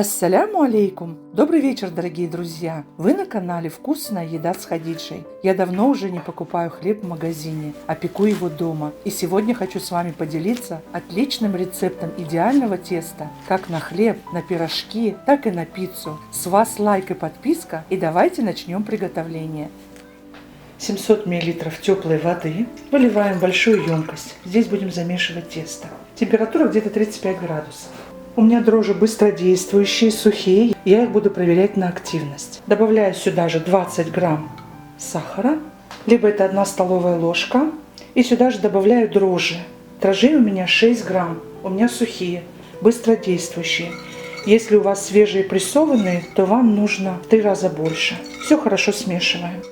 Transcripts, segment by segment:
Ассаляму алейкум! Добрый вечер, дорогие друзья! Вы на канале «Вкусная еда с Хадиджей». Я давно уже не покупаю хлеб в магазине, а пеку его дома. И сегодня хочу с вами поделиться отличным рецептом идеального теста, как на хлеб, на пирожки, так и на пиццу. С вас лайк и подписка, и давайте начнем приготовление. 700 мл теплой воды выливаем в большую емкость. Здесь будем замешивать тесто. Температура где-то 35 градусов. У меня дрожжи быстродействующие, сухие. Я их буду проверять на активность. Добавляю сюда же 20 грамм сахара, либо это одна столовая ложка. И сюда же добавляю дрожжи. Дрожжи у меня 6 грамм. У меня сухие, быстродействующие. Если у вас свежие прессованные, то вам нужно в три раза больше. Все хорошо смешиваем.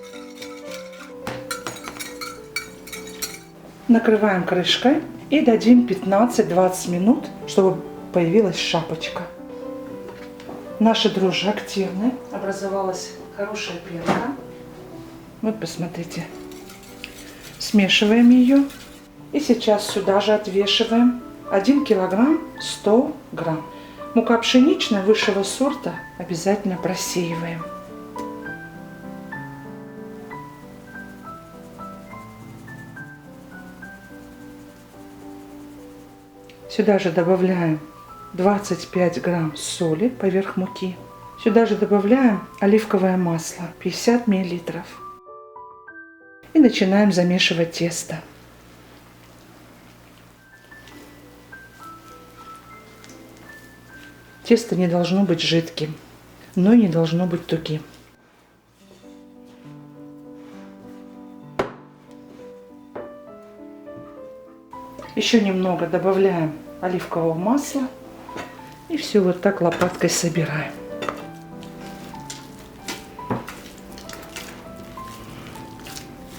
Накрываем крышкой и дадим 15-20 минут, чтобы появилась шапочка. Наши дрожжи активны, образовалась хорошая пенка. Вот посмотрите. Смешиваем ее. И сейчас сюда же отвешиваем 1 килограмм 100 грамм. Мука пшеничная высшего сорта обязательно просеиваем. Сюда же добавляем 25 грамм соли поверх муки. Сюда же добавляем оливковое масло 50 миллилитров. И начинаем замешивать тесто. Тесто не должно быть жидким, но и не должно быть тугим. Еще немного добавляем оливкового масла и все вот так лопаткой собираем.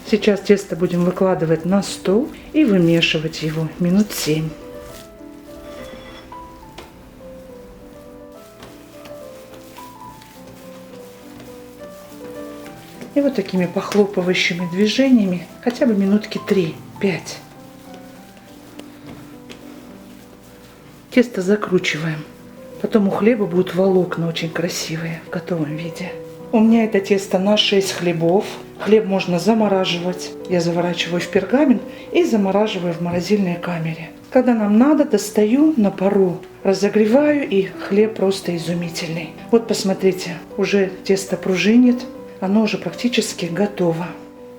Сейчас тесто будем выкладывать на стол и вымешивать его минут 7. И вот такими похлопывающими движениями хотя бы минутки 3-5. Тесто закручиваем. Потом у хлеба будут волокна очень красивые в готовом виде. У меня это тесто на 6 хлебов. Хлеб можно замораживать. Я заворачиваю в пергамент и замораживаю в морозильной камере. Когда нам надо, достаю на пару, разогреваю и хлеб просто изумительный. Вот посмотрите, уже тесто пружинит, оно уже практически готово.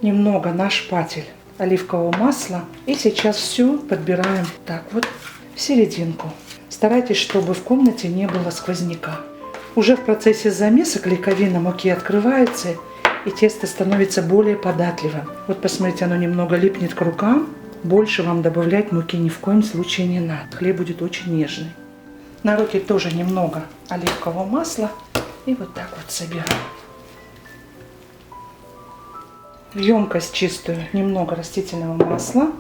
Немного на шпатель оливкового масла. И сейчас все подбираем так вот в серединку. Старайтесь, чтобы в комнате не было сквозняка. Уже в процессе замеса клейковина муки открывается, и тесто становится более податливым. Вот посмотрите, оно немного липнет к рукам. Больше вам добавлять муки ни в коем случае не надо. Хлеб будет очень нежный. На руки тоже немного оливкового масла. И вот так вот собираем. В емкость чистую немного растительного масла.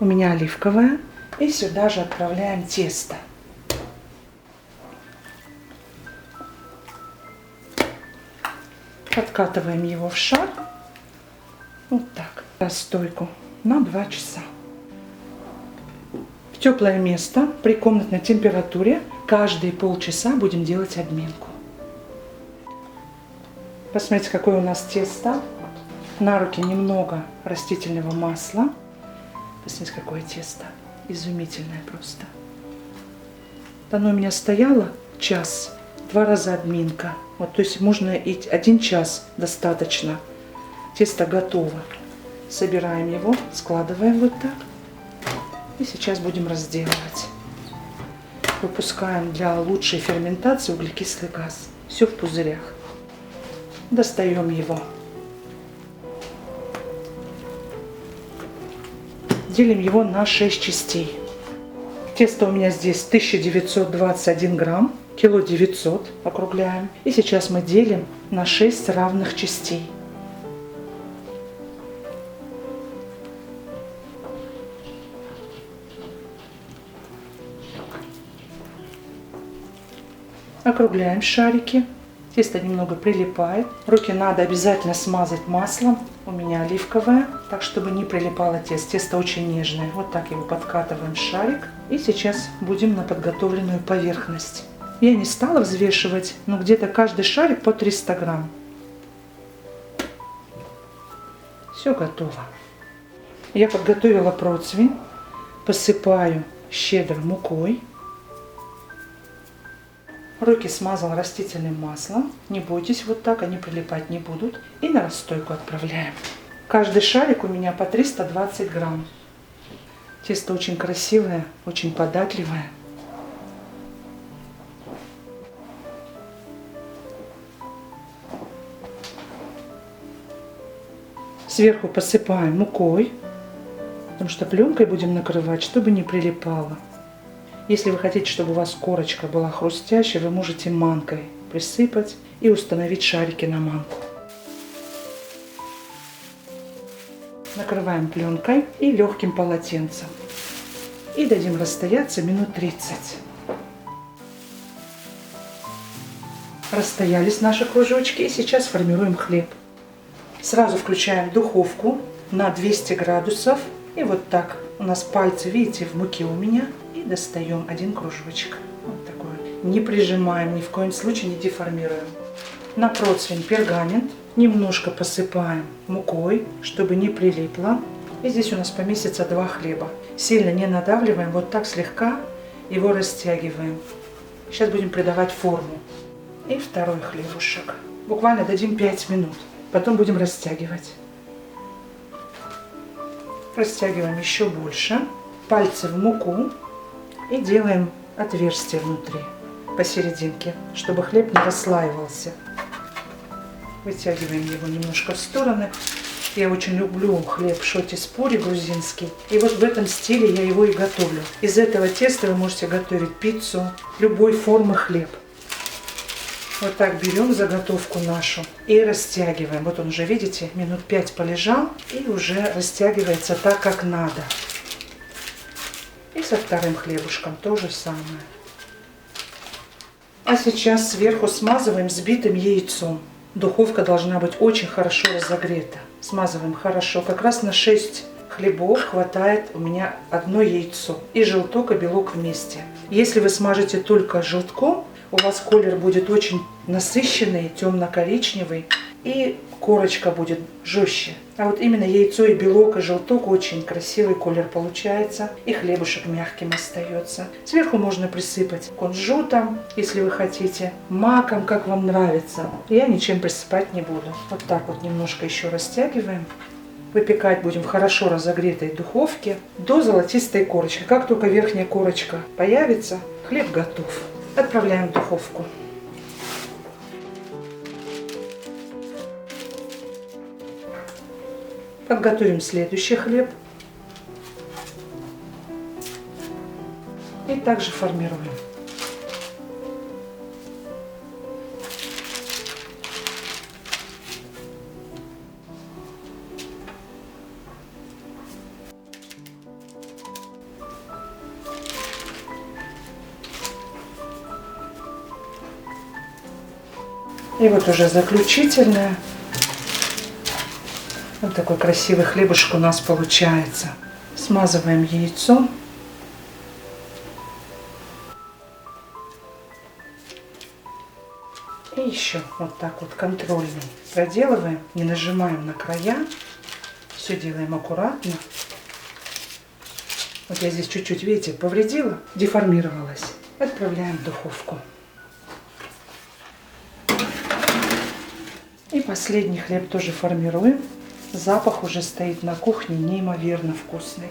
У меня оливковое. И сюда же отправляем тесто. Подкатываем его в шар. Вот так. Расстойку на 2 часа. В теплое место при комнатной температуре каждые полчаса будем делать обминку. Посмотрите, какое у нас тесто. На руки немного растительного масла. Посмотрите, какое тесто. Изумительное просто. Оно у меня стояло час, два раза обминка. Вот, то есть можно и один час достаточно. Тесто готово. Собираем его, складываем вот так. И сейчас будем разделывать. Выпускаем для лучшей ферментации углекислый газ. Все в пузырях. Достаем его. Делим его на 6 частей. Тесто у меня здесь 1921 грамм кило 900 округляем. И сейчас мы делим на 6 равных частей. Округляем шарики. Тесто немного прилипает. Руки надо обязательно смазать маслом. У меня оливковое, так чтобы не прилипало тесто. Тесто очень нежное. Вот так его подкатываем шарик. И сейчас будем на подготовленную поверхность. Я не стала взвешивать, но где-то каждый шарик по 300 грамм. Все готово. Я подготовила противень, посыпаю щедро мукой. Руки смазала растительным маслом. Не бойтесь, вот так они прилипать не будут. И на расстойку отправляем. Каждый шарик у меня по 320 грамм. Тесто очень красивое, очень податливое. Сверху посыпаем мукой, потому что пленкой будем накрывать, чтобы не прилипало. Если вы хотите, чтобы у вас корочка была хрустящей, вы можете манкой присыпать и установить шарики на манку. Накрываем пленкой и легким полотенцем. И дадим расстояться минут 30. Расстоялись наши кружочки и сейчас формируем хлеб. Сразу включаем духовку на 200 градусов. И вот так у нас пальцы, видите, в муке у меня достаем один кружочек. Вот такой. Не прижимаем, ни в коем случае не деформируем. На противень пергамент. Немножко посыпаем мукой, чтобы не прилипло. И здесь у нас поместится два хлеба. Сильно не надавливаем, вот так слегка его растягиваем. Сейчас будем придавать форму. И второй хлебушек. Буквально дадим 5 минут. Потом будем растягивать. Растягиваем еще больше. Пальцы в муку. И делаем отверстие внутри, посерединке, чтобы хлеб не расслаивался. Вытягиваем его немножко в стороны. Я очень люблю хлеб шоти-спури грузинский. И вот в этом стиле я его и готовлю. Из этого теста вы можете готовить пиццу, любой формы хлеб. Вот так берем заготовку нашу и растягиваем. Вот он уже, видите, минут 5 полежал и уже растягивается так, как надо. И со вторым хлебушком то же самое. А сейчас сверху смазываем взбитым яйцом. Духовка должна быть очень хорошо разогрета. Смазываем хорошо. Как раз на 6 хлебов хватает у меня одно яйцо. И желток, и белок вместе. Если вы смажете только желтком, у вас колер будет очень насыщенный, темно-коричневый. И корочка будет жестче. А вот именно яйцо и белок и желток очень красивый колер получается. И хлебушек мягким остается. Сверху можно присыпать кунжутом, если вы хотите, маком, как вам нравится. Я ничем присыпать не буду. Вот так вот немножко еще растягиваем. Выпекать будем в хорошо разогретой духовке до золотистой корочки. Как только верхняя корочка появится, хлеб готов. Отправляем в духовку. Подготовим следующий хлеб. И также формируем. И вот уже заключительное вот такой красивый хлебушек у нас получается. Смазываем яйцом. И еще вот так вот контрольный проделываем, не нажимаем на края. Все делаем аккуратно. Вот я здесь чуть-чуть, видите, повредила, деформировалась. Отправляем в духовку. Последний хлеб тоже формируем. Запах уже стоит на кухне неимоверно вкусный.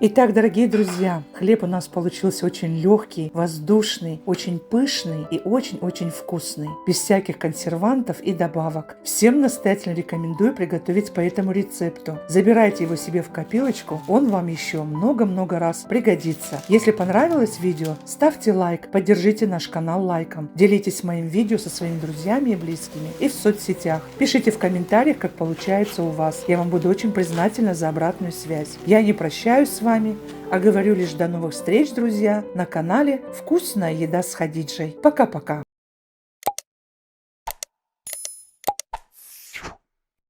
Итак, дорогие друзья, хлеб у нас получился очень легкий, воздушный, очень пышный и очень-очень вкусный, без всяких консервантов и добавок. Всем настоятельно рекомендую приготовить по этому рецепту. Забирайте его себе в копилочку, он вам еще много-много раз пригодится. Если понравилось видео, ставьте лайк, поддержите наш канал лайком, делитесь моим видео со своими друзьями и близкими и в соцсетях. Пишите в комментариях, как получается у вас. Я вам буду очень признательна за обратную связь. Я не прощаюсь с вами вами, а говорю лишь до новых встреч, друзья, на канале «Вкусная еда с Хадиджей». Пока-пока.